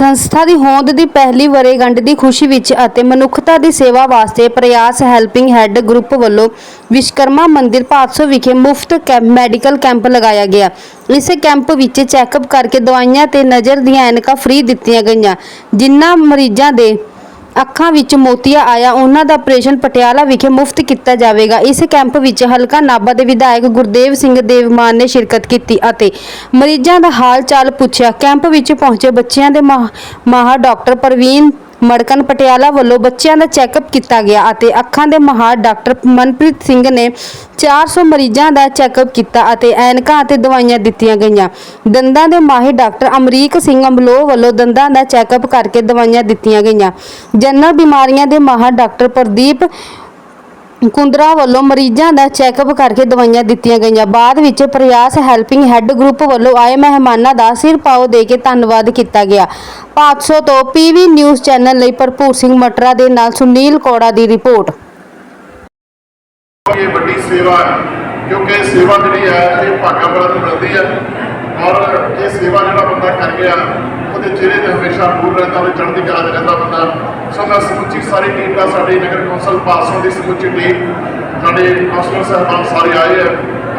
ਸੰਸਥਾ ਦੀ ਹੋਂਦ ਦੀ ਪਹਿਲੀ ਵਰ੍ਹੇਗੰਢ ਦੀ ਖੁਸ਼ੀ ਵਿੱਚ ਅਤੇ ਮਨੁੱਖਤਾ ਦੀ ਸੇਵਾ ਵਾਸਤੇ ਪ੍ਰਯਾਸ ਹੈਲਪਿੰਗ ਹੈਡ ਗਰੁੱਪ ਵੱਲੋਂ ਵਿਸ਼ਕਰਮਾ ਮੰਦਿਰ ਭਾਦਸੋ ਵਿਖੇ ਮੁਫਤ ਕੈਂਪ, ਮੈਡੀਕਲ ਕੈਂਪ ਲਗਾਇਆ ਗਿਆ। ਇਸ ਕੈਂਪ ਵਿੱਚ ਚੈੱਕਅਪ ਕਰਕੇ ਦਵਾਈਆਂ ਤੇ ਨਜ਼ਰ ਦੀਆਂ ਐਨਕਾਂ ਫ੍ਰੀ ਦਿੱਤੀਆਂ ਗਈਆਂ, ਜਿਨ੍ਹਾਂ ਮਰੀਜ਼ਾਂ ਦੇ ਅੱਖਾਂ ਵਿੱਚ ਮੋਤੀਆ ਆਇਆ, ਉਹਨਾਂ ਦਾ ਆਪਰੇਸ਼ਨ ਪਟਿਆਲਾ ਵਿਖੇ ਮੁਫਤ ਕੀਤਾ ਜਾਵੇਗਾ। ਇਸ ਕੈਂਪ ਵਿੱਚ ਹਲਕਾ ਨਾਭਾ ਦੇ ਵਿਧਾਇਕ ਗੁਰਦੇਵ ਸਿੰਘ ਦੇਵਮਾਨ ਨੇ ਸ਼ਿਰਕਤ ਕੀਤੀ ਅਤੇ ਮਰੀਜ਼ਾਂ ਦਾ ਹਾਲ ਚਾਲ ਪੁੱਛਿਆ। ਕੈਂਪ ਵਿੱਚ ਪਹੁੰਚੇ ਬੱਚਿਆਂ ਦੇ ਮਾਹ- ਮਾਹਰ ਡਾਕਟਰ ਪ੍ਰਵੀਨ ਮੜਕਨ ਪਟਿਆਲਾ ਵੱਲੋਂ ਬੱਚਿਆਂ ਦਾ ਚੈੱਕਅਪ ਕੀਤਾ ਗਿਆ ਅਤੇ ਅੱਖਾਂ ਦੇ ਮਾਹਰ ਡਾਕਟਰ ਮਨਪ੍ਰੀਤ ਸਿੰਘ ਨੇ 400 ਮਰੀਜ਼ਾਂ ਦਾ ਚੈੱਕਅਪ ਕੀਤਾ ਅਤੇ ਐਨਕਾਂ ਅਤੇ ਦਵਾਈਆਂ ਦਿੱਤੀਆਂ ਗਈਆਂ। ਦੰਦਾਂ ਦੇ ਮਾਹਿਰ ਡਾਕਟਰ ਅਮਰੀਕ ਸਿੰਘ ਅਮਲੋਹ ਵੱਲੋਂ ਦੰਦਾਂ ਦਾ ਚੈੱਕਅਪ ਕਰਕੇ ਦਵਾਈਆਂ ਦਿੱਤੀਆਂ ਗਈਆਂ। ਜਨਰਲ ਬਿਮਾਰੀਆਂ ਦੇ ਮਾਹਰ ਡਾਕਟਰ ਪ੍ਰਦੀਪ ਕੁੰਦਰਾ ਵੱਲੋਂ ਮਰੀਜ਼ਾਂ ਦਾ ਚੈੱਕਅਪ ਕਰਕੇ ਦਵਾਈਆਂ ਦਿੱਤੀਆਂ ਗਈਆਂ। ਬਾਅਦ ਵਿੱਚ ਪ੍ਰਯਾਸ ਹੈਲਪਿੰਗ ਹੈੱਡ ਗਰੁੱਪ ਵੱਲੋਂ ਆਏ ਮਹਿਮਾਨਾਂ ਦਾ ਸਿਰ ਪਾਓ ਦੇ ਕੇ ਧੰਨਵਾਦ ਕੀਤਾ ਗਿਆ। 500 ਤੋਂ ਪੀਵੀ ਨਿਊਜ਼ ਚੈਨਲ ਲਈ ਭਰਪੂਰ ਸਿੰਘ ਮਟਰਾ ਦੇ ਨਾਲ ਸੁਨੀਲ ਕੋੜਾ ਦੀ ਰਿਪੋਰਟ। ਇਹ ਵੱਡੀ ਸੇਵਾ ਹੈ, ਕਿਉਂਕਿ ਇਹ ਸੇਵਾ ਜਿਹੜੀ ਹੈ, ਇਹ ਭਾਗਾਂ ਵਾਲਾ ਨੂੰ ਮਿਲਦੀ ਹੈ। ਔਰ ਇਹ ਸੇਵਾ ਜਿਹੜਾ ਬੰਦਾ ਕਰ ਗਿਆ ਉਹਦੇ ਚਿਹਰੇ ਤੇ ਹਮੇਸ਼ਾ ਫੂਲ ਰਹਿੰਦਾ, ਉਹਦੇ ਚੜ੍ਹਦੀ ਕਲਾ 'ਚ ਰਹਿੰਦਾ ਬੰਦਾ। ਸੋ ਮੈਂ ਸਮੁੱਚੀ ਸਾਰੀ ਟੀਮ ਦਾ, ਸਾਡੀ ਨਗਰ ਕੌਂਸਲ ਪਾਸੋਂ ਦੀ ਸਮੁੱਚੀ ਟੀਮ ਸਾਡੇ ਕੌਂਸਲਰ ਸਾਹਿਬਾਨ ਸਾਰੇ ਆਏ ਹੈ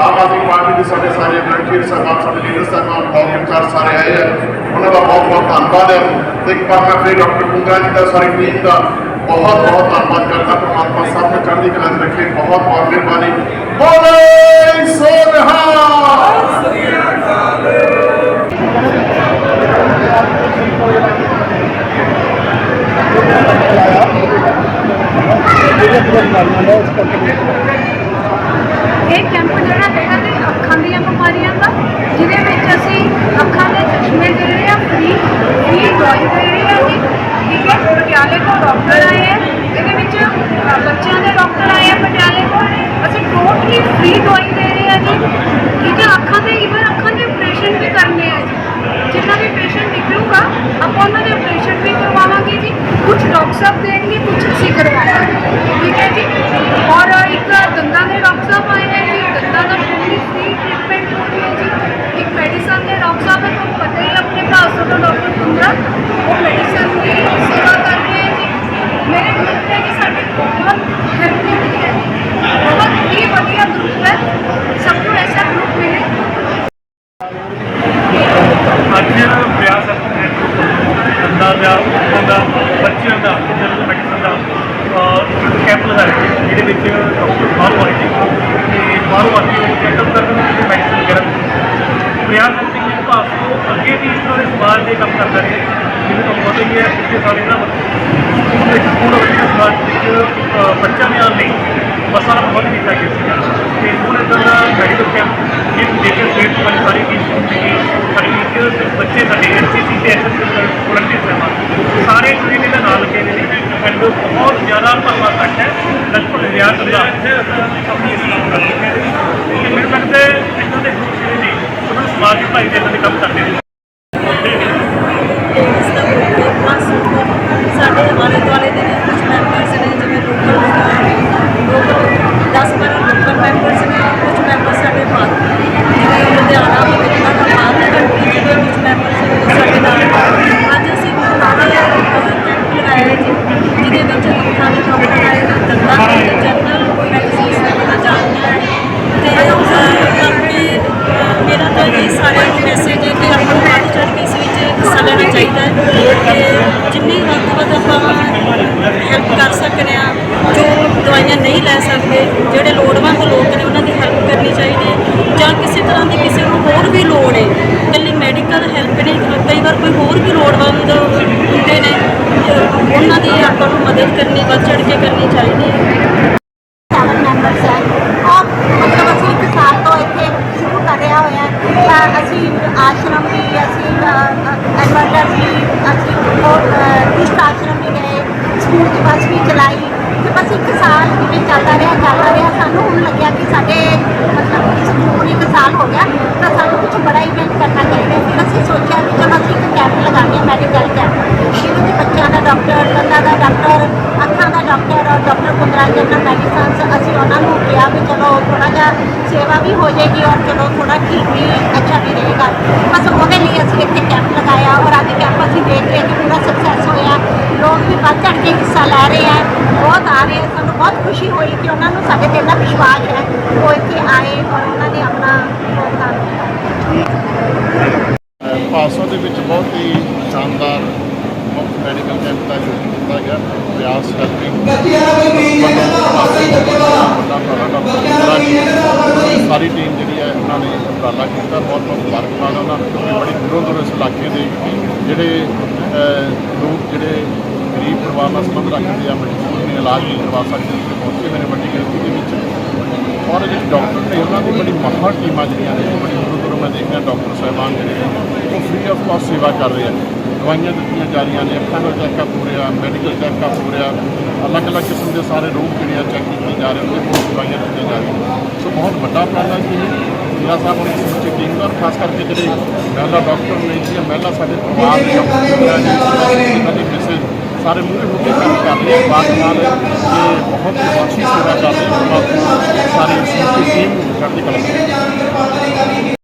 ਆਮ ਆਦਮੀ ਪਾਰਟੀ ਦੇ ਸਾਡੇ ਸਾਰੇ ਵਲੰਟੀਅਰ ਸਾਹਿਬਾਨ, ਸਾਡੇ ਲੀਡਰ ਸਾਹਿਬਾਨ ਬਲਾਕ ਸਾਰੇ ਆਏ ਹੈ ਉਹਨਾਂ ਦਾ ਬਹੁਤ ਬਹੁਤ ਧੰਨਵਾਦ ਹੈ ਤੇ ਇੱਕ ਵਾਰ ਮੈਂ ਫਿਰ ਡਾਕਟਰ ਕੁੰਦਰਾ ਜੀ ਦਾ, ਸਾਰੀ ਟੀਮ ਦਾ ਬਹੁਤ ਬਹੁਤ ਧੰਨਵਾਦ ਕਰਦਾ। ਪਰਮਾਤਮਾ ਸਭ ਨੂੰ ਚੜ੍ਹਦੀ ਕਲਾ 'ਚ ਰੱਖੇ। ਬਹੁਤ ਬਹੁਤ ਮਿਹਰਬਾਨੀ। ਬੋਲੇ ਸੋ ਇਹ ਕੈਂਪ ਜਿਹੜਾ ਹੈਗਾ ਤੇ ਅੱਖਾਂ ਦੀਆਂ ਬਿਮਾਰੀਆਂ ਦਾ, ਜਿਹਦੇ ਵਿੱਚ ਅਸੀਂ ਅੱਖਾਂ ਦੇ ਚਸ਼ਮੇ ਜਿਹੜੇ ਆ ਹਾਂ ਫ੍ਰੀ ਫ੍ਰੀ ਦਵਾਈ ਦੇ ਰਹੇ ਹਾਂ ਜੀ। ਠੀਕ ਹੈ, ਪਟਿਆਲੇ ਤੋਂ ਡਾਕਟਰ ਆਏ ਹੈ ਇਹਦੇ ਵਿੱਚ ਬੱਚਿਆਂ ਦੇ ਡਾਕਟਰ ਆਏ ਹੈ ਪਟਿਆਲੇ ਤੋਂ। ਅਸੀਂ ਟੋਟਲੀ ਫ੍ਰੀ ਦਵਾਈ ਦੇ ਰਹੇ ਹਾਂ ਜੀ। ਠੀਕ ਹੈ, ਅੱਖਾਂ ਦੇ ਇਵਨ ਅੱਖਾਂ ਦੇ ਆਪਰੇਸ਼ਨ ਵੀ ਕਰਨੇ ਆ ਜੀ। ਜਿੰਨਾ ਦੇ ਪੇਸ਼ੈਂਟ ਨਿਕਲੂਗਾ, ਆਪਾਂ ਉਹਨਾਂ ਦੇ ਆਪਰੇਸ਼ਨ ਵੀ ਕਰਵਾਵਾਂਗੇ ਜੀ। ਕੁਝ ਡਾਕਟਰ ਸਾਹਿਬ ਦੇਣਗੇ ਕੁਝ ਅਸੀਂ ਕਰਵਾਵਾਂਗੇ। ਇੱਕ ਦੰਦਾਂ ਦੇ ਡਾਕਟਰ ਸਾਹਿਬ ਆਏ ਹੈ ਜੀ ਦੰਦਾਂ ਦਾ ਪੂਰੀ ਫ੍ਰੀ ਟ੍ਰੀਟਮੈਂਟ ਹੋ ਰਹੀ ਹੈ ਜੀ ਇੱਕ ਮੈਡੀਸਨ ਦੇ ਡਾਕਟਰ ਸਾਹਿਬ ਹੈ ਤੁਹਾਨੂੰ ਪਤਾ ਹੀ ਹੈ ਆਪਣੇ ਭਾਸੋ ਤੋਂ ਡਾਕਟਰ ਕੁੰਦਰਾ ਉਹ ਮੈਡੀਸਨ ਦੀ ਸੇਵਾ ਕਰ ਰਹੇ ਹੈ ਜੀ ਮੇਰੇ ਗਰੁੱਪ ਹੈ ਕਿ ਸਾਡੇ ਬਹੁਤ ਹੈਲਪ ਮਿਲਦੀ ਹੈ ਜੀ ਬਹੁਤ ਹੀ ਵਧੀਆ ਗਰੁੱਪ ਹੈ ਸਭ ਨੂੰ ਐਸਾ ਗਰੁੱਪ ਮਿਲੇ ਅੱਜ ਪ੍ਰਯਾਸ ਹੈ ਦੰਦਾਂ ਦਾ ਅੱਖਾਂ ਦਾ ਬੱਚਿਆਂ ਦਾ ਜਨਰਲ ਮੈਡੀਸਨ ਦਾ ਅਹ, ਕੈਂਪ ਲਗਾਇਆ ਗਿਆ, ਜਿਹਦੇ ਵਿੱਚ ਡਾਕਟਰ ਬਾਹਰੋਂ ਆਏ ਸੀ ਤੇ ਬਾਹਰੋਂ ਆ ਕੇ ਉਹ ਚੈੱਕਅਪ ਕਰਨ ਤੇ ਮੈਡੀਸਨ ਵਗੈਰਾ ਦਿੱਤੀ। ਪ੍ਰਯਾਸ ਹੈ ਕਿ ਭਾਵ ਤੋਂ ਅੱਗੇ ਵੀ ਇਸ ਤਰ੍ਹਾਂ ਦੇ ਕੰਮ ਕਰਦਾ ਰਹੇ। ਜਿਵੇਂ ਤੁਹਾਨੂੰ ਪਤਾ ਹੀ ਹੈ ਪਿਛਲੇ ਸਾਲ ਇਹਨਾਂ ਇੱਕ ਸਕੂਲ ਵਿੱਚ ਸਮਾਜ ਵਿੱਚ ਅਹ, ਬੱਚਿਆਂ ਦੇ ਆਉਣ ਲਈ ਬੱਸਾਂ ਦਾ ਪ੍ਰਬੰਧ ਕੀਤਾ ਗਿਆ ਸੀਗਾ। ਤੇ ਹੁਣ ਇੱਦਾਂ ਦਾ ਮੈਡੀਕਲ ਕੈਂਪ ਜਿਸ ਦੇਖੇ ਸਟੇਟ ਵਾਲੀ ਸਾਰੀ ਟੀਮ ਸੀਗੀ ਸਾਡੀ ਟੀਚਰਸ ਬੱਚੇ ਸਾਡੇ ਐਨਸੀਸੀ ਤੇ ਐਸਐਸਸੀ ਵਲੰਟੀਅਰ ਸਹਿਬਾਨ ਸਾਰੇ ਇਸ ਦੇ ਨਾਲ ਲੱਗੇ ਨੇ। ਐਂਡ ਬਹੁਤ ਜ਼ਿਆਦਾ ਭਰਵਾ ਘੱਟ ਹੈ। ਲਗਭਗ ਹਜ਼ਾਰ ਬੰਦਾ ਆਪਣੀ ਇਸ ਕੰਮ ਕਰ ਰਹੇ ਨੇ। ਮੈਨੂੰ ਲੱਗਦਾ ਹੈ ਦੇ ਗਰੁੱਪ ਜਿਹੜੇ ਨੇ ਉਹਨਾਂ ਨੂੰ ਸਮਾਜ ਦੀ ਭਲਾਈ ਦੇ ਇਹਨਾਂ ਕੰਮ ਕਰਦੇ ਨੇ ਇਸ ਦਾ ਬਸ ਸਾਡੇ ਆਲੇ ਦੁਆਲੇ ਦੇ ਨੇ ਕੁਝ ਮੈਂਬਰਸ ਨੇ ਜਿਵੇਂ ਲੋਕਲ ਲੋਕਲ 10 ਬਾਰਾਂ ਲੋਕਲ ਮੈਂਬਰਸ ਨੇ ਕੁਝ ਮੈਂਬਰ ਸਾਡੇ ਬਾਹਰ ਜਿਵੇਂ ਲੁਧਿਆਣਾ ਬਠਿੰਡਾ ਦਾ ਬਾਹਰ ਕੰਟਰੀ ਦੇ ਕੁਝ ਮੈਂਬਰਸ ਸਾਡੇ ਨਾਲ ਅੱਜ ਅਸੀਂ ਪੁਰਾਣੇ ਕੈਂਪ ਲਗਾਇਆ ਹੈ ਜੀ ਜਿਹਦੇ ਵਿੱਚ ਅੱਖਾਂ ਦੇ ਡਾਕਟਰ ਆਏ ਨੇ ਦੰਦਾਂ ਦੇ ਜਨਰਲ ਮੈਡੀਸਿਨਸ ਦਾ ਪਤਾ ਜਾਣਨਾ ਹੈ ਤੇ ਅਹ, ਬਾਕੀ ਅਹ, ਮੇਰਾ ਤਾਂ ਇਹ ਸਾਰਿਆਂ ਨੂੰ ਮੈਸੇਜ ਹੈ ਕਿ ਆਪਾਂ ਨੂੰ ਵੱਧ ਚੜ੍ਹ ਕੇ ਇਸ ਵਿੱਚ ਹਿੱਸਾ ਲੈਣਾ ਚਾਹੀਦਾ ਹੈ ਤੇ ਜਿੰਨੀ ਵੱਧ ਤੋਂ ਵੱਧ ਆਪਾਂ ਹੈਲਪ ਕਰ ਸਕਦੇ ਹਾਂ, ਜੋ ਦਵਾਈਆਂ ਨਹੀਂ ਲੈ ਸਕਦੇ, ਜਿਹੜੇ ਲੋੜਵੰਦ ਲੋਕ ਨੇ, ਉਹਨਾਂ ਦੀ ਹੈਲਪ ਕਰਨੀ ਚਾਹੀਦੀ ਹੈ। ਜਾਂ ਕਿਸੇ ਤਰ੍ਹਾਂ ਦੀ ਕਿਸੇ ਨੂੰ ਹੋਰ ਵੀ ਲੋੜ ਹੈ, ਇਕੱਲੀ ਮੈਡੀਕਲ ਹੈਲਪ ਨਹੀਂ ਕਈ ਵਾਰ ਕੋਈ ਹੋਰ ਵੀ ਲੋੜਵੰਦ ਹੁੰਦੇ ਨੇ ਉਹਨਾਂ ਦੀ ਆਪਾਂ ਨੂੰ ਮਦਦ ਕਰਨੀ, ਵੱਧ ਚੜ੍ਹ ਕੇ ਕਰਨੀ ਚਾਹੀਦੀ ਹੈ। ਮਤਲਬ ਅਸੀਂ ਇੱਕ ਸਾਲ ਤੋਂ ਇੱਥੇ ਸ਼ੁਰੂ ਕਰਿਆ ਹੋਇਆ ਤਾਂ ਅਸੀਂ ਆਸ਼ਰਮ ਵੀ, ਅਸੀਂ ਐਮਰਜੈਂਸੀ ਅਸੀਂ ਹੋਰ ਦੁਸ਼ਟ ਆਸ਼ਰਮ ਸਕੂਲ ਦੀ ਬੱਸ ਵੀ ਚਲਾਈ ਤੇ ਬਸ ਇੱਕ ਸਾਲ ਜਿਵੇਂ ਚੱਲਦਾ ਰਿਹਾ ਚੱਲਦਾ ਰਿਹਾ, ਸਾਨੂੰ ਹੁਣ ਲੱਗਿਆ ਕਿ ਸਾਡੇ ਮਤਲਬ ਇਸ ਨੂੰ ਇੱਕ ਸਾਲ ਹੋ ਗਿਆ, ਤਾਂ ਸਾਨੂੰ ਕੁਝ ਬੜਾ ਇਵੈਂਟ ਕਰਨਾ ਚਾਹੀਦਾ ਫਿਰ ਅਸੀਂ ਸੋਚਿਆ ਵੀ ਚਲੋ ਅਸੀਂ ਇੱਕ ਕੈਂਪ ਲਗਾਉਂਦੇ ਹਾਂ ਮੈਡੀਕਲ ਕੈਂਪ ਜਿਹਦੇ ਵਿੱਚ ਬੱਚਿਆਂ ਦਾ ਡਾਕਟਰ ਦੰਦਾਂ ਦਾ ਡਾਕਟਰ ਅੱਖਾਂ ਦਾ ਡਾਕਟਰ ਔਰ ਡਾਕਟਰ ਕੁੰਦਰਾ ਜਨਰਲ ਮੈਡੀਸਨਸ ਅਸੀਂ ਉਹਨਾਂ ਨੂੰ ਕਿਹਾ ਵੀ ਚਲੋ ਥੋੜਾ ਜਿਹਾ ਸੇਵਾ ਵੀ ਹੋ ਜਾਏਗੀ ਔਰ ਚਲੋ ਥੋੜਾ ਠੀਕ ਵੀ, ਅੱਛਾ ਵੀ ਰਹੇਗਾ। ਬਸ ਉਹਦੇ ਲਈ ਅਸੀਂ ਇੱਥੇ ਕੈਂਪ ਲਗਾਇਆ ਔਰ ਅੱਜ ਕੈਂਪ ਅਸੀਂ ਦੇਖ ਰਹੇ ਕਿ ਪੂਰਾ ਸਕਸੈਸ ਹੋਇਆ ਲੋਕ ਵੀ ਵੱਧ ਚੜ੍ਹ ਕੇ ਲੈ ਰਹੇ ਹੈ ਬਹੁਤ ਆ ਰਹੇ ਹੈ ਸਾਨੂੰ ਬਹੁਤ ਖੁਸ਼ੀ ਹੋਈ ਕਿ ਉਹਨਾਂ ਨੂੰ ਸਾਡੇ ਤੇ ਇੰਨਾ ਵਿਸ਼ਵਾਸ ਹੈ ਉਹ ਇੱਥੇ ਆਏ ਔਰ ਉਹਨਾਂ ਨੇ ਆਪਣਾ ਯੋਗਦਾਨ ਦਿੱਤਾ। ਪਾਸੋਂ ਦੇ ਵਿੱਚ ਬਹੁਤ ਹੀ ਸ਼ਾਨਦਾਰ ਮੁਫਤ ਮੈਡੀਕਲ ਕੈਂਪ ਦਾ ਆਯੋਜਨ ਕੀਤਾ ਗਿਆ ਵਿਆਸ ਹੈਲਪਿੰਗ ਸਾਰੀ ਟੀਮ ਜਿਹੜੀ ਹੈ ਉਹਨਾਂ ਨੇ ਉਪਰਾਲਾ ਕੀਤਾ, ਬਹੁਤ ਬਹੁਤ ਮੁਬਾਰਕਬਾਦ ਉਹਨਾਂ ਨੂੰ ਬੜੀ ਦੂਰੋਂ ਦੂਰੋਂ ਇਸ ਇਲਾਕੇ ਦੇ ਜਿਹੜੇ ਲੋਕ ਜਿਹੜੇ ਗਰੀਬ ਪਰਿਵਾਰ ਨਾਲ ਸੰਬੰਧ ਰੱਖਦੇ ਆ ਮਜਬੂਰ ਨੇ ਇਲਾਜ ਨਹੀਂ ਕਰਵਾ ਸਕਦੇ ਉੱਥੇ ਪਹੁੰਚੇ ਮੇਰੇ ਵੱਡੀ ਗਿਣਤੀ ਦੇ ਵਿੱਚ। ਔਰ ਜਿਹੜੇ ਡਾਕਟਰ ਨੇ ਉਹਨਾਂ ਦੀ ਬੜੀ ਮਹਾਨ ਟੀਮਾਂ ਜਿਹੜੀਆਂ ਨੇ ਬੜੀ ਦੂਰੋਂ ਦੂਰੋਂ ਮੈਂ ਦੇਖਿਆ ਡਾਕਟਰ ਸਾਹਿਬਾਨ ਜਿਹੜੇ ਨੇ ਉਹ ਫ੍ਰੀ ਆਫ ਕਾਸਟ ਸੇਵਾ ਕਰ ਰਹੇ ਆ। ਦਵਾਈਆਂ ਦਿੱਤੀਆਂ ਜਾ ਰਹੀਆਂ ਨੇ ਅੱਖਾਂ ਦਾ ਚੈੱਕਅਪ ਹੋ ਰਿਹਾ ਮੈਡੀਕਲ ਚੈੱਕਅਪ ਹੋ ਰਿਹਾ ਅਲੱਗ-ਅਲੱਗ ਕਿਸਮ ਦੇ ਸਾਰੇ ਰੋਗ ਜਿਹੜੇ ਆ ਚੈੱਕ ਕੀਤੇ ਜਾ ਰਹੇ ਨੇ ਉਹ ਦਵਾਈਆਂ ਦਿੱਤੀਆਂ ਜਾ ਰਹੀਆਂ ਸੋ ਬਹੁਤ ਵੱਡਾ ਉਪਰਾਲਾ ਜੀ ਮੇਰਾ ਸਾਹਿਬ ਹੁਣ ਇਸ ਵਿੱਚ ਟੀਮ ਦਾ ਖਾਸ ਕਰਕੇ ਜਿਹੜੇ ਮਹਿਲਾ ਡਾਕਟਰ ਨੇ ਜਿਹੜੀਆਂ ਮਹਿਲਾ ਸਾਡੇ ਪਰਿਵਾਰ ਦੇ ਉਹਨਾਂ ਦੀ ਮੈਸੇਜ ਸਾਰੇ ਮੂਹਰੇ ਹੋ ਕੇ ਕੰਮ ਕਰਦੇ ਆ। ਬਾਤ ਨਾਲ ਇਹ ਬਹੁਤ ਅੱਛੀ ਸੇਵਾ ਕਰਦੇ ਆ ਸਾਰੇ ਇਸ ਦੀ ਟੀਮ ਨੂੰ ਕਰਦੇ ਕਲਾ